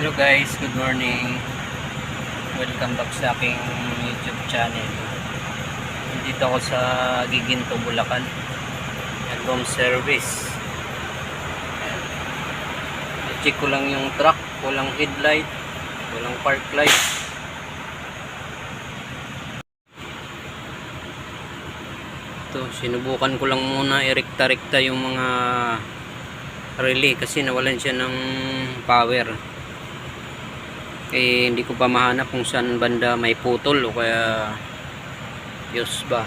Hello guys, good morning. Welcome back sa aking YouTube channel. Dito ako sa Giginto, Bulacan. At home service. I-check ko lang yung truck, walang headlight, walang park light. Ito, sinubukan ko lang muna irekta-rekta yung mga relay kasi nawalan siya ng power eh hindi ko pa mahanap kung saan banda may putol o kaya fuse ba.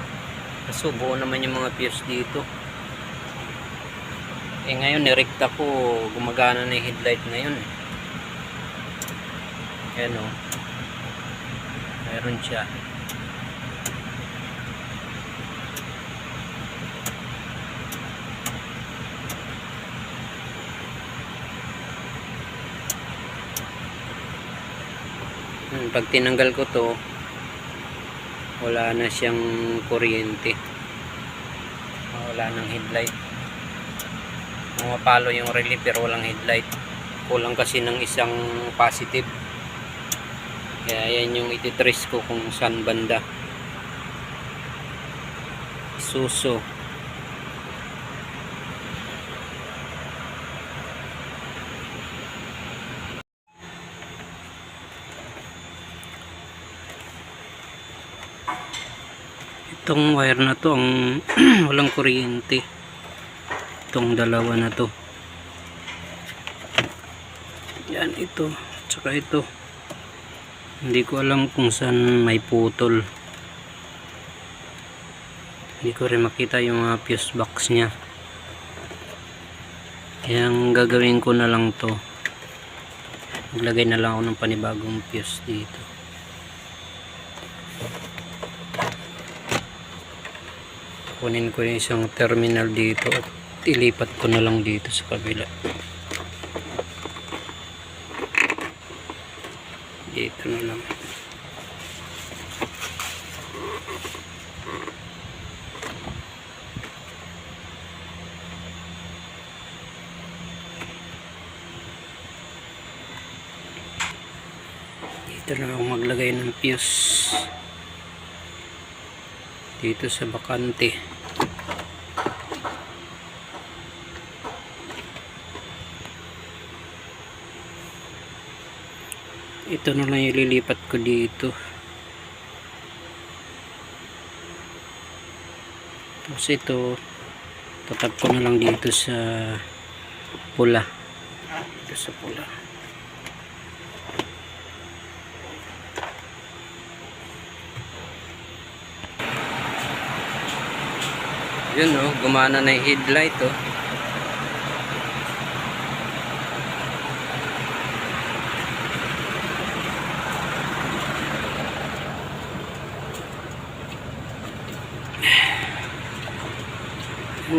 Kaso buo naman yung mga fuse dito. Eh ngayon nirekta ko gumagana na yung headlight ngayon. Ayan o meron siya pag tinanggal ko to wala na siyang kuryente. Wala nang headlight. Pumapalo yung relay pero walang headlight. Kulang kasi ng isang positive. Kaya yan yung ititrace ko kung saan banda. Suso itong wire na to ang walang kuryente. Itong dalawa na to. Yan ito tsaka ito. Hindi ko alam kung saan may putol. Hindi ko rin makita yung mga fuse box nya kaya gagawin ko na lang to. Maglagay na lang ako ng panibagong fuse dito kunin ko yung isang terminal dito at ilipat ko na lang dito sa kabila. Dito na lang. Dito na ako maglagay ng fuse. Dito sa bakante ito na lang ililipat ko dito. Tapos ito tatap ko na lang dito sa pula. Dito sa pula. Yun oh gumana na yung headlight oh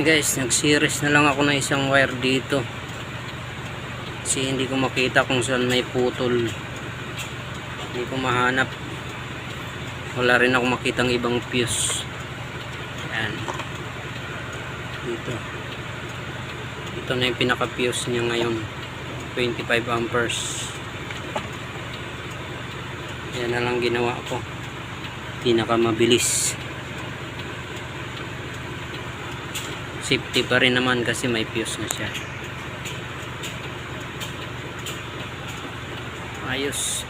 Guys, nag-series na lang ako ng isang wire dito. Kasi hindi ko makita kung saan may putol. Hindi ko mahanap. Wala rin ako makitang ibang fuse. Ayan. Dito. Ito na yung pinaka-fuse niya ngayon. 25 amperes. Yan na lang ginawa ko. Pinaka mabilis. Safety pa rin naman kasi may fuse na siya. Ayos